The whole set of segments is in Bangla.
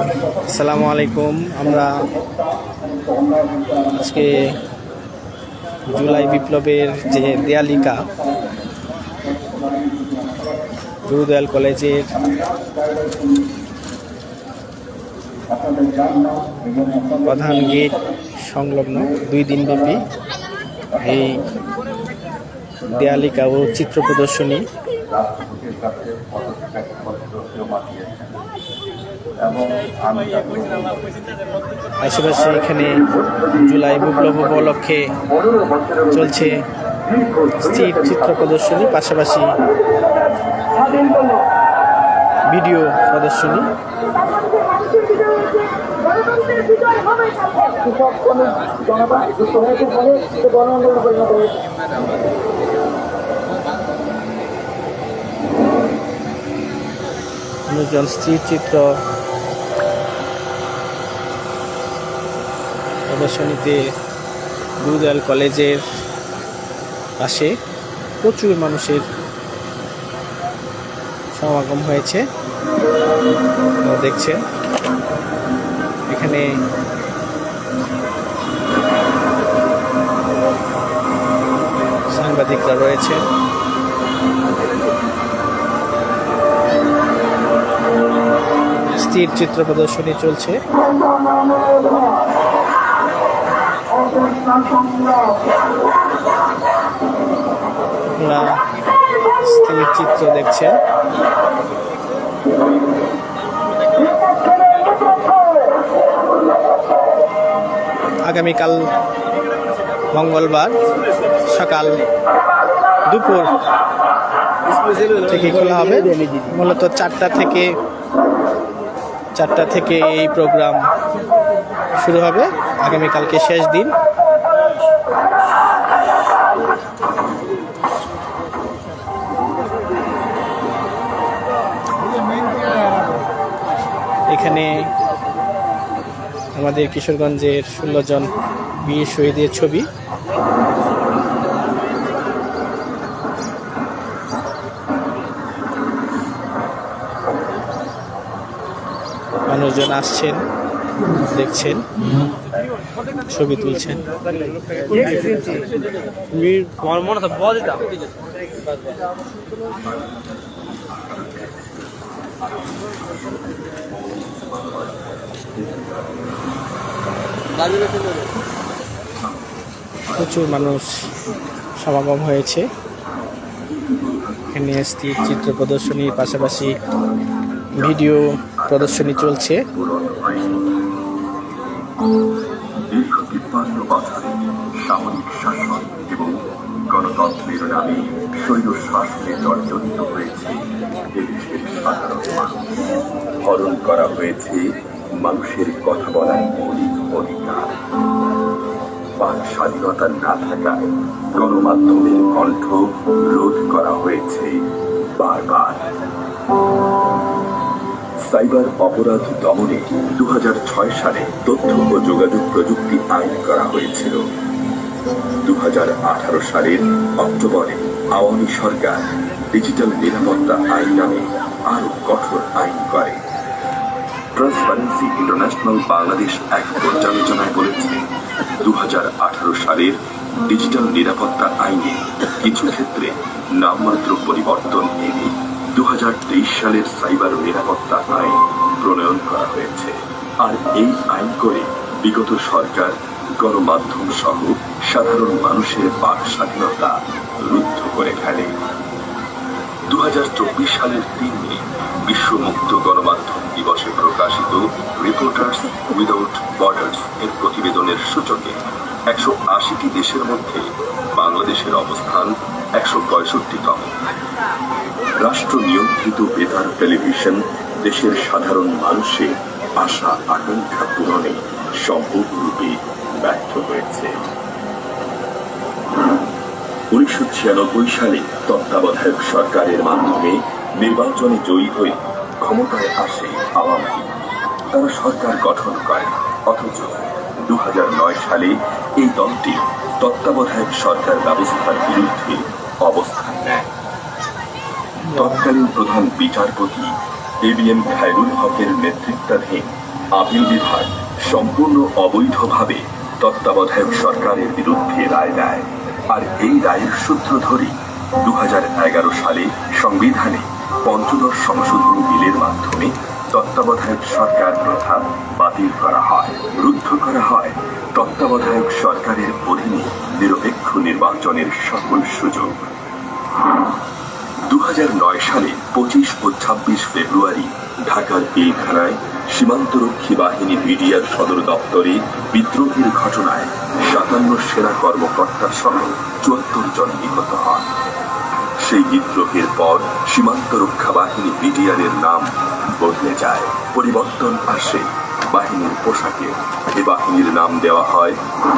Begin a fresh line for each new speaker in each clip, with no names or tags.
আসসালামু আলাইকুম। আমরা আজকে জুলাই বিপ্লবের যে দেয়ালিকা গুরুদয়াল কলেজের প্রধান গেট সংলগ্ন দুই দিনব্যাপী এই দেয়ালিকা ও চিত্র প্রদর্শনী। আশেপাশে এখানে জুলাই বিপ্লব উপলক্ষে চলছে স্থির চিত্র প্রদর্শনী, পাশাপাশি ভিডিও প্রদর্শনী।
গণতন্ত্রের বিজয় হবে কৃষক শ্রমিক জনগণ যুক্ত হয়েছে ফলে সে গণ আন্দোলনে পরিণত হয়েছে
মানুষজন স্থির চিত্র প্রদর্শনীতে গুরুদয়াল কলেজের পাশে প্রচুর মানুষের সমাগম হয়েছে। দেখছেন। এখানে সাংবাদিকরা রয়েছেন। স্থির চিত্র প্রদর্শনী চলছে। স্থির চিত্র দেখছেন। আগামীকাল মঙ্গলবার সকাল দুপুর থেকে খোলা হবে। মূলত চারটা থেকে চারটা থেকে এই প্রোগ্রাম শুরু হবে। আগামীকালকে শেষ দিন। এখানে আমাদের কিশোরগঞ্জের ষোলো জন বীর শহীদের ছবি। মানুষজন আসছেন, দেখছেন, ছবি তুলছেন। প্রচুর মানুষ সমাগম হয়েছে। এখানে স্থির চিত্র প্রদর্শনীর পাশাপাশি ভিডিও প্রদর্শনী চলছে।
সামরিক শাসন এবং গণতন্ত্রের নামে শৈল হয়েছে হরণ করা হয়েছে মানুষের কথা বলার মৌলিক অধিকার। বাক স্বাধীনতা না থাকায় গণমাধ্যমের কণ্ঠ রোধ করা হয়েছে বারবার। সাইবার অপরাধ দমনে দু হাজার ছয় সালে তথ্য ও যোগাযোগ প্রযুক্তি আইন করা হয়েছিল। দু সালের অক্টোবরে আওয়ামী সরকার ডিজিটাল নিরাপত্তা আইন নামে আরও কঠোর আইন করে। ট্রান্সপারেন্সি ইন্টারন্যাশনাল বাংলাদেশ এক পর্যালোচনায় বলেছে দু হাজার আঠারো সালের ডিজিটাল নিরাপত্তা আইনে কিছু ক্ষেত্রে নামমাত্র পরিবর্তন সালের সাইবার নিরাপত্তা আইন প্রণয়ন করা হয়েছে। আর এই আইন করে বিগত সরকার গণমাধ্যম সহ সাধারণ মানুষের বাক স্বাধীনতা রুদ্ধ করে ফেলে। দু হাজার চব্বিশ সালের তিন মে বিশ্ব মুক্ত গণমাধ্যম দিবসে প্রকাশিত রিপোর্টার্স উইদাউট বর্ডার্স এর প্রতিবেদনের সূচকে একশো আশিটি দেশের মধ্যে বাংলাদেশের অবস্থান একশো পঁয়ষট্টিতম। রাষ্ট্র নিয়ন্ত্রিত বেতার টেলিভিশন দেশের সাধারণ মানুষের আশা আকাঙ্ক্ষা পূরণে সম্পূর্ণরূপে ব্যর্থ হয়েছে। উনিশশো ছিয়ানব্বই সালে তত্ত্বাবধায়ক সরকারের মাধ্যমে নির্বাচনে জয়ী হয়ে ক্ষমতায় আসে আওয়ামী লীগ। তারা সরকার গঠন করে, অথচ দু হাজার নয় সালে এই দলটি তত্ত্বাবধায়ক সরকার ব্যবস্থার বিরুদ্ধে অবস্থান নেয়। তৎকালীন প্রধান বিচারপতি এ বি এম খায়রুল হকের নেতৃত্বাধীন আপিল বিভাগ সম্পূর্ণ অবৈধভাবে তত্ত্বাবধায়ক সরকারের বিরুদ্ধে রায় দেয়। আর এই রায়ের সূত্র ধরেই দু সালে সংবিধানে পঞ্চদশ সংশোধনী বিলের মাধ্যমে তত্ত্বাবধায়ক সরকার প্রথা বাতিল করা হয়। রুদ্ধ করা হয় তত্ত্বাবধায়ক সরকারের অধীনে নিরপেক্ষ নির্বাচনের সকল সুযোগ। সালে পঁচিশ ও ছাব্বিশ ফেব্রুয়ারি ঢাকার পিলখানায় সীমান্তরক্ষী বাহিনী বিডিআর সদর দপ্তরে বিদ্রোহের ঘটনায় সাতান্ন সেনা কর্মকর্তা সহ চুয়াত্তর জন নিহত হন। সেই বিদ্রোহের পর সীমান্ত রক্ষা বাহিনী বিডিআরের নাম বদলে যায়, পরিবর্তন আসে, বাহিনীর পোশাকে। এ বাহিনীর নাম দেওয়া হয়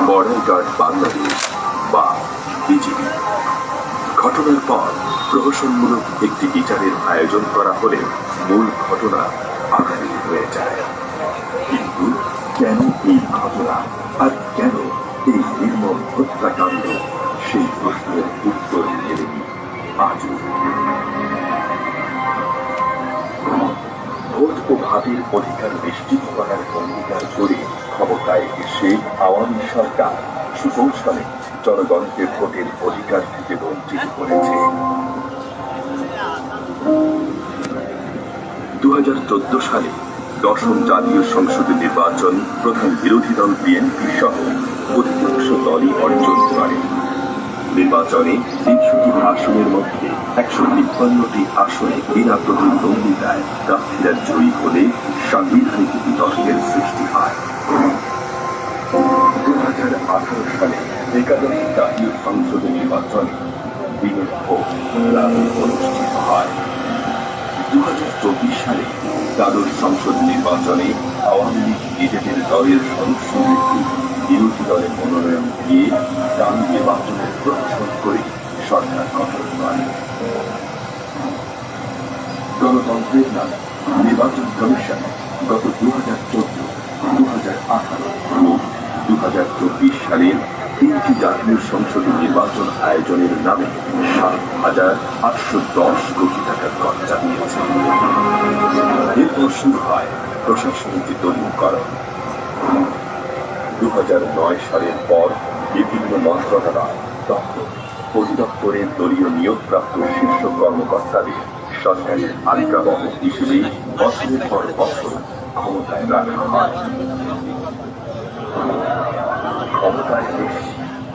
বর্ডার গার্ড বাংলাদেশ বা বিজিবি। ঘটনার পর প্রহসনমূলক একটি বিচারের আয়োজন করা হলে মূল ঘটনা আঘাতী হয়ে যায়। কিন্তু কেন এই ঘটনা আর কেন এই নির্মম হত্যাকাণ্ড? সেই প্রশ্নের উত্তর মেলেনি আজও। ভোট ও ভাবের অধিকার নিশ্চিত করার অঙ্গীকার করে ক্ষমতায় এসে আওয়ামী সরকার সুকৌশলে জনগণকে ভোটের অধিকার থেকে বঞ্চিত করেছে। দু হাজার চোদ্দ সালে দশম জাতীয় সংসদে নির্বাচন প্রধান বিরোধী দল বিএনপি সহ অধিকাংশ দলই অর্জন করে। নির্বাচনে তিনশোটি আসনের মধ্যে একশো তিপ্পান্নটি আসনে বিনা প্রতিদ্বন্দ্বিতায় প্রার্থীরা জয়ী হলে সাংবিধানিক বিতর্কের সৃষ্টি হয়। দু হাজার আঠারো সালে একাদশ জাতীয় সংসদে নির্বাচনে বিগত ভোট অনুষ্ঠিত হয়। দু হাজার চব্বিশ সালে দ্বাদশ সংসদ নির্বাচনে আওয়ামী লীগ নিজেদের দলের সদস্যদেরকে বিরোধী দলে মনোনয়ন দিয়ে ডান নির্বাচনের প্রদর্শন করে সরকার গঠন করে। গণতন্ত্রের নামে নির্বাচন কমিশন গত দু হাজার চোদ্দ দু হাজার আঠারো ও দু হাজার চব্বিশ সালের তিনটি জাতীয় সংসদ নির্বাচন আয়োজনের নামে সাত হাজার আটশো দশ কোটি টাকার খরচা দিয়েছে এরপর শুরু হয় প্রশাসনিক দলীয়করণ দু হাজার নয় সালের পর বিভিন্ন মন্ত্রণালয়, দপ্তর, অধিদপ্তরের দলীয় নিয়োগপ্রাপ্ত শীর্ষ কর্মকর্তাদের সরকারের আলিকাবহ হিসেবে বছরের পর বছর ক্ষমতায় রাখা হয়। ক্ষমতায়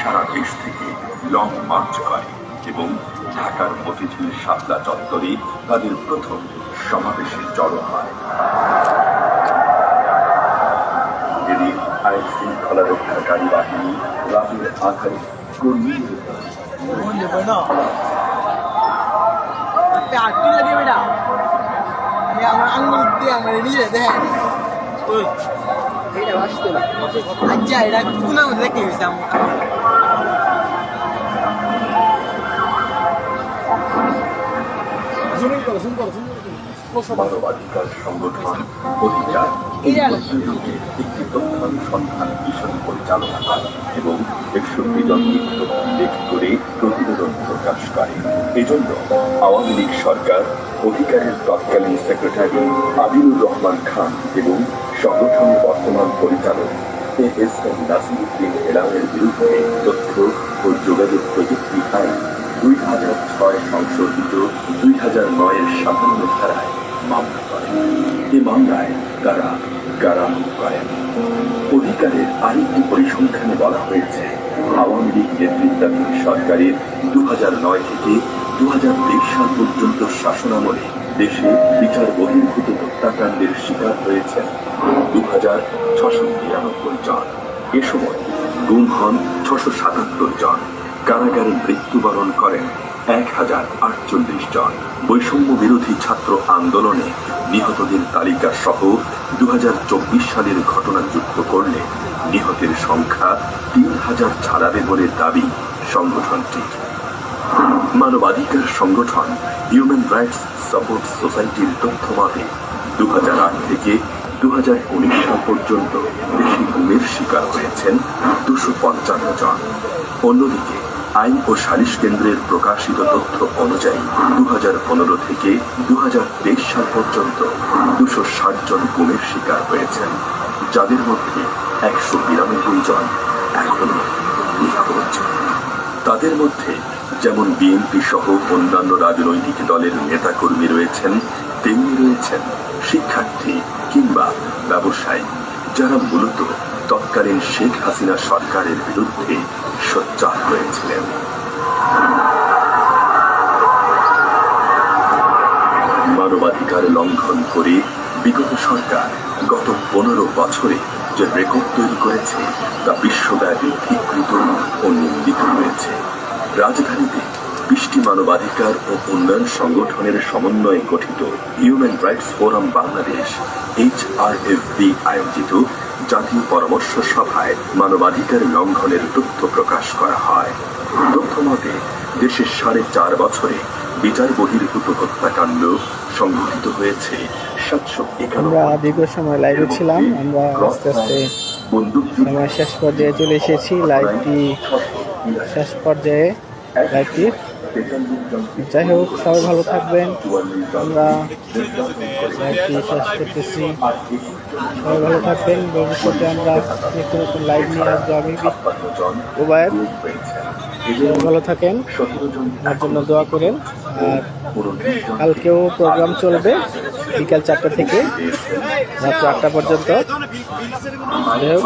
সারা দেশ থেকে লং মার্চ করে এবং ঢাকার মতিঝিল শাপলা চত্বরে তাদের প্রথম সমাবেশে জড়ো হয়। এদিন আইন শৃঙ্খলা রক্ষাকারী বাহিনী রাতের আধারে কর্মীদের
আমার আঙ্গুল দিয়ে আমার নিজে বাঁচতে আচ্ছা এটা কোনা দেখতে গেছে আমার
সংগঠন অধিকার এই প্রতিযোগের একটি তথ্যানুসন্ধান পরিচালনা এবং একষট্টি জন উল্লেখ করে প্রতিবেদন প্রকাশ করে এজন্য আওয়ামী লীগ সরকার অধিকারের তৎকালীন সেক্রেটারি আবিনুর রহমান খান এবং সংগঠনের বর্তমান পরিচালক এ এস এম নাসিরুদ্দিন এলামের বিরুদ্ধে তথ্য ও যোগাযোগ প্রযুক্তি আইন দুই হাজার ছয় সংশোধিত দুই হাজার নয়ের সাতান্ন ধারায় মামলা করেন এ মামলায় তারা কারামুখ করেন অধিকারের আরেকটি পরিসংখ্যানে বলা হয়েছে, আওয়ামী লীগ নেতৃত্বাধীন সরকারের দু নয় থেকে দু সাল পর্যন্ত শাসনামলে দেশে বিচার বহির্ভূত হত্যাকাণ্ডের শিকার হয়েছেন দু হাজার ছশো নিরানব্বই জন। এ সময় গুম হন ছশো সাতাত্তর জন। কারাগারে মৃত্যুবরণ করেন এক হাজার আটচল্লিশ জন। বৈষম্য বিরোধী ছাত্র আন্দোলনে নিহতদের তালিকা সহ দু হাজার চব্বিশ সালের ঘটনা যুক্ত করলে নিহতের সংখ্যা তিন হাজার ছাড়াবে বলে দাবি সংগঠনটির। মানবাধিকার সংগঠন হিউম্যান রাইটস সাপোর্ট সোসাইটির তথ্য মতে দু থেকে দু সাল পর্যন্ত দেশে গুমের শিকার হয়েছেন দুশো পঞ্চান্ন জন। অন্যদিকে আইন ও সালিশ কেন্দ্রের প্রকাশিত তথ্য অনুযায়ী দুহাজার পনেরো থেকে দুহাজার তেইশ সাল পর্যন্ত দুশো ষাট জন গুমের শিকার হয়েছেন, যাদের মধ্যে একশো বিরানব্বই জন এখনও নিখোঁজ তাদের মধ্যে যেমন বিএনপি সহ অন্যান্য রাজনৈতিক দলের নেতাকর্মী রয়েছেন, তেমনি রয়েছেন শিক্ষার্থী কিংবা ব্যবসায়ী, যারা মূলত তৎকালীন শেখ হাসিনা সরকারের বিরুদ্ধে সোচ্চার হয়েছিলেন। মানবাধিকার লঙ্ঘন করে বিগত সরকার গত পনেরো বছরে যে রেকর্ড তৈরি করেছে, তা বিশ্বব্যাপী স্বীকৃত ও নিন্দিত হয়েছে। রাজধানীতে বৃষ্টি মানবাধিকার ও উন্নয়ন সংগঠনের সমন্বয়ে গঠিত human rights forum Bangladesh, H আয়োজিত জাতীয় পরামর্শ সভায় মানবাধিকার লঙ্ঘনের তথ্য প্রকাশ করা হয়। তথ্য মতে দেশের সাড়ে চার বছরে বিচার বহির্ভূত হত্যাকাণ্ড সংঘটিত হয়েছে সাতশো
আমরা দীর্ঘ সময় লাইভে ছিলাম আমরা আস্তে আস্তে সময় শেষ পর্যায়ে চলে এসেছি। লাইভটি শেষ পর্যায়ে লাইভটি যাই হোক, সবাই ভালো থাকবেন। আমরা শেষ করতেছি সবাই ভালো থাকবেন। ভবিষ্যতে আমরা নিত্য নতুন লাইভ নিয়ে আসব আমি। ভালো থাকেন। আমার জন্য দোয়া করেন। আর কালকেও প্রোগ্রাম চলবে বিকাল চারটা থেকে রাত্র আটটা পর্যন্ত। যাই হোক।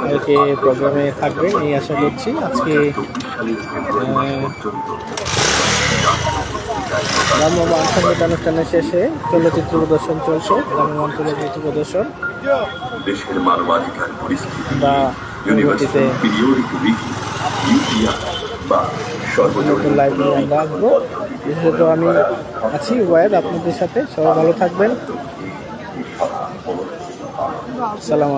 কালকে প্রোগ্রামে থাকবে এই আশা করছি। আজকে রামবাবা সংগীত অনুষ্ঠানের শেষে চলচ্চিত্র প্রদর্শন চলছে রামবান চলচ্চিত্র প্রদর্শন।
দেশের মানবাধিকার পরিস্থিতি
বা
ইউনিভার্সিটি বা
নতুন লাইভ নিয়ে আমরা আসব বিশেষত আমি আছি ওয়াইদ আপনাদের সাথে। সবাই ভালো থাকবেন। সালাম